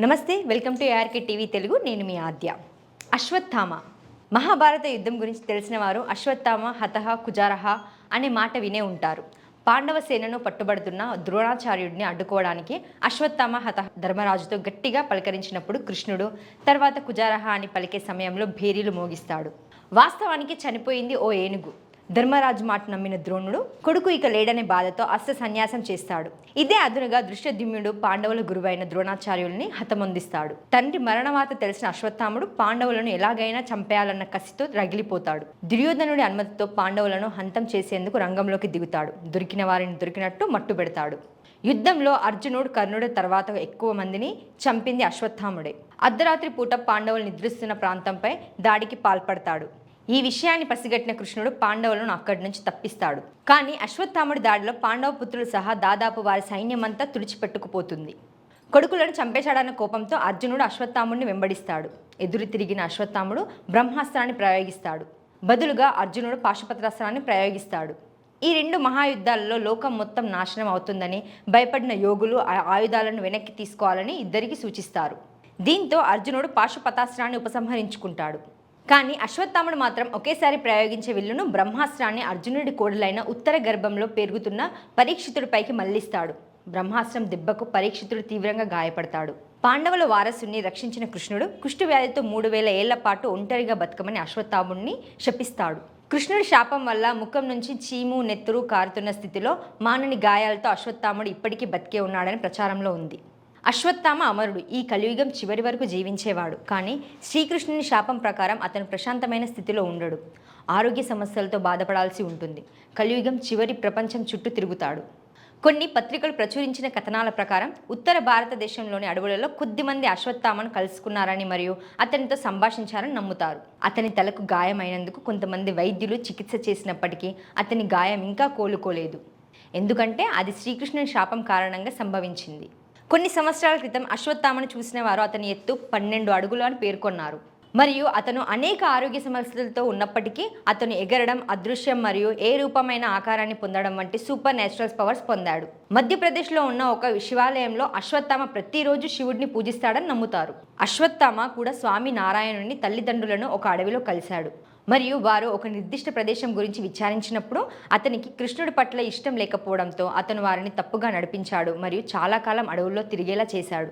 Namaste welcome to ARK TV Telugu. నేను మీ ఆద్య. అశ్వత్థామ. మహాభారత యుద్ధం గురించి తెలిసిన వారు అశ్వత్థామ హతహ కుజారహ అనే మాట వినే ఉంటారు. పాండవ సేనను పట్టుబడుతున్న ద్రోణాచార్యుడిని అడ్డుకోవడానికి అశ్వత్థామ హత ధర్మరాజుతో గట్టిగా పలకరించినప్పుడు కృష్ణుడు తర్వాత కుజారహ అని పలికే సమయంలో భేరీలు మోగిస్తాడు. వాస్తవానికి చనిపోయింది ఓ ఏనుగు. ధర్మరాజు మాట నమ్మిన ద్రోణుడు కొడుకు ఇక లేడనే బాధతో అస్త సన్యాసం చేస్తాడు. ఇదే అదునుగా దృశ్యదిమ్యుడు పాండవుల గురువైన ద్రోణాచార్యుల్ని హతమొందిస్తాడు. తండ్రి మరణవాత తెలిసిన అశ్వత్థాముడు పాండవులను ఎలాగైనా చంపేయాలన్న కసితో రగిలిపోతాడు. దుర్యోధనుడి అనుమతితో పాండవులను హంతం చేసేందుకు రంగంలోకి దిగుతాడు. దొరికిన వారిని దొరికినట్టు మట్టు పెడతాడు. యుద్ధంలో అర్జునుడు కర్ణుడు తర్వాత ఎక్కువ మందిని చంపింది అశ్వత్థాముడే. అర్ధరాత్రి పూట పాండవులు నిద్రిస్తున్న ప్రాంతంపై దాడికి పాల్పడతాడు. ఈ విషయాన్ని పసిగట్టిన కృష్ణుడు పాండవులను అక్కడి నుంచి తప్పిస్తాడు. కానీ అశ్వత్థాముడి దాడిలో పాండవ పుత్రులు సహా దాదాపు వారి సైన్యమంతా తుడిచిపెట్టుకుపోతుంది. కొడుకులను చంపేశాడన్న కోపంతో అర్జునుడు అశ్వత్థాముడిని వెంబడిస్తాడు. ఎదురు తిరిగిన అశ్వత్థాముడు బ్రహ్మాస్త్రాన్ని ప్రయోగిస్తాడు. బదులుగా అర్జునుడు పాశుపత్రాస్త్రాన్ని ప్రయోగిస్తాడు. ఈ రెండు మహాయుద్ధాలలో లోకం మొత్తం నాశనం అవుతుందని భయపడిన యోగులు ఆ ఆయుధాలను వెనక్కి తీసుకోవాలని ఇద్దరికి సూచిస్తారు. దీంతో అర్జునుడు పాశుపతాస్త్రాన్ని ఉపసంహరించుకుంటాడు. కానీ అశ్వత్థాముడు మాత్రం ఒకేసారి ప్రయోగించే విల్లును బ్రహ్మాస్త్రాన్ని అర్జునుడి కోడలైన ఉత్తర గర్భంలో పెరుగుతున్న పరీక్షితుడిపైకి మళ్ళిస్తాడు బ్రహ్మాస్త్రం దెబ్బకు పరీక్షితుడు తీవ్రంగా గాయపడతాడు. పాండవుల వారసుని రక్షించిన కృష్ణుడు కుష్ఠవ్యాధితో మూడు వేల ఏళ్ళ పాటు ఒంటరిగా బతకమని అశ్వత్థాముడిని శపిస్తాడు. కృష్ణుడి శాపం వల్ల ముఖం నుంచి చీము నెత్తురు కారుతున్న స్థితిలో మానని గాయాలతో అశ్వత్థాముడు ఇప్పటికీ బతికే ఉన్నాడని ప్రచారంలో ఉంది. అశ్వత్థామ అమరుడు ఈ కలియుగం చివరి వరకు జీవించేవాడు. కానీ శ్రీకృష్ణుని శాపం ప్రకారం అతను ప్రశాంతమైన స్థితిలో ఉండడు. ఆరోగ్య సమస్యలతో బాధపడాల్సి ఉంటుంది. కలియుగం చివరి ప్రపంచం చుట్టూ తిరుగుతాడు. కొన్ని పత్రికలు ప్రచురించిన కథనాల ప్రకారం ఉత్తర భారతదేశంలోని అడవులలో కొద్దిమంది అశ్వత్థామను కలుసుకున్నారని మరియు అతనితో సంభాషించారని నమ్ముతారు. అతని తలకు గాయమైనందుకు కొంతమంది వైద్యులు చికిత్స చేసినప్పటికీ అతని గాయం ఇంకా కోలుకోలేదు. ఎందుకంటే అది శ్రీకృష్ణుని శాపం కారణంగా సంభవించింది. కొన్ని సంవత్సరాల క్రితం అశ్వత్థామను చూసిన వారు అతని ఎత్తు పన్నెండు అడుగులు అని పేర్కొన్నారు. మరియు అతను అనేక ఆరోగ్య సమస్యలతో ఉన్నప్పటికీ అతను ఎగరడం అదృశ్యం మరియు ఏ రూపమైన ఆకారాన్ని పొందడం వంటి సూపర్ నేచురల్స్ పవర్స్ పొందాడు. మధ్యప్రదేశ్లో ఉన్న ఒక శివాలయంలో అశ్వత్థామ ప్రతిరోజు శివుడిని పూజిస్తాడని నమ్ముతారు. అశ్వత్థామ కూడా స్వామి నారాయణుని తల్లిదండ్రులను ఒక అడవిలో కలిశాడు. మరియు వారు ఒక నిర్దిష్ట ప్రదేశం గురించి విచారించినప్పుడు అతనికి కృష్ణుడి పట్ల ఇష్టం లేకపోవడంతో అతను వారిని తప్పుగా నడిపించాడు మరియు చాలా కాలం అడవుల్లో తిరిగేలా చేశాడు.